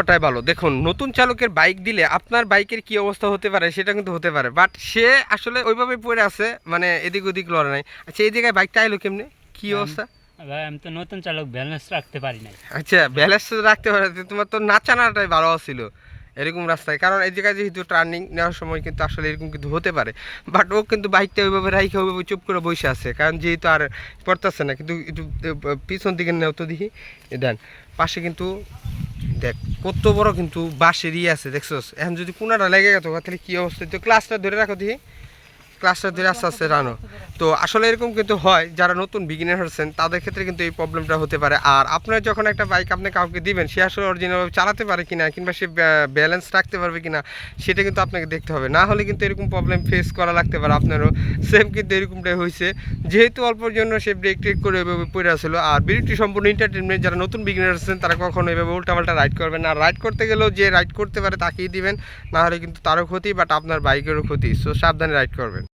ওটাই ভালো। দেখুন নতুন চালকের বাইক দিলে আপনার বাইকের কি অবস্থা হতে পারে সেটা কিন্তু হতে পারে। বাট সে আসলে ওইভাবে পড়ে আছে মানে এদিক ওদিক লড়ে নাই। আচ্ছা এই জায়গায় বাইকটা আইলো কেমনে? কি অবস্থা? ভাই আমি তো নতুন চালক ব্যালেন্স রাখতে পারি নাই। আচ্ছা ব্যালেন্স রাখতে পারে তোমার তো নাচানাটাই ভালো ছিল এরকম রাস্তায়। কারণ এই জায়গায় যেহেতু টার্নিং নেওয়ার সময় কিন্তু আসলে এরকম কিন্তু হতে পারে। বাট ও কিন্তু বাইকটা ওইভাবে রাইখে ওইভাবে চুপ করে বসে আছে কারণ যেহেতু আর পড়তেছে না কিন্তু একটু পিছন দিকে নেও তো দেখি। দেন পাশে কিন্তু দেখ, কত বড় কিন্তু বাঁশের ইয়ে আছে, দেখছোস? এখন যদি কোনাটা লেগে গেত, তাহলে কি অবস্থা? তো ক্লাসটা ধরে রাখো দেখি। ক্লাসটা ধরে আস্তে আস্তে রানো। তো আসলে এরকম কিন্তু হয়, যারা নতুন বিগিনার হচ্ছেন, তাদের ক্ষেত্রে কিন্তু এই প্রবলেমটা হতে পারে। আর আপনার যখন একটা বাইক আপনি কাউকে দিবেন, সে আসলে অরিজিনালভাবে চালাতে পারে কিনা, কিংবা সে ব্যালেন্স রাখতে পারবে কিনা, সেটা কিন্তু আপনাকে দেখতে হবে। না হলে কিন্তু এরকম প্রবলেম ফেস করা লাগতে পারে আপনারও। সেম কিন্তু এরকমটাই হয়েছে যেহেতু অল্পর জন্য সে ব্রেক ট্রেক করে এভাবে পড়ে আসলো, আর বিরতি সম্পূর্ণ এন্টারটেনমেন্ট যারা নতুন বিগিনার আছেন তারা কখনো এভাবে উল্টাপাল্টা রাইড করবেন না। রাইড করতে গেলেও যে রাইড করতে পারে, তাকেই দিবেন। না হলে কিন্তু তারও ক্ষতি বাট আপনার বাইকেরও ক্ষতি। সো সাবধানে রাইড করবেন।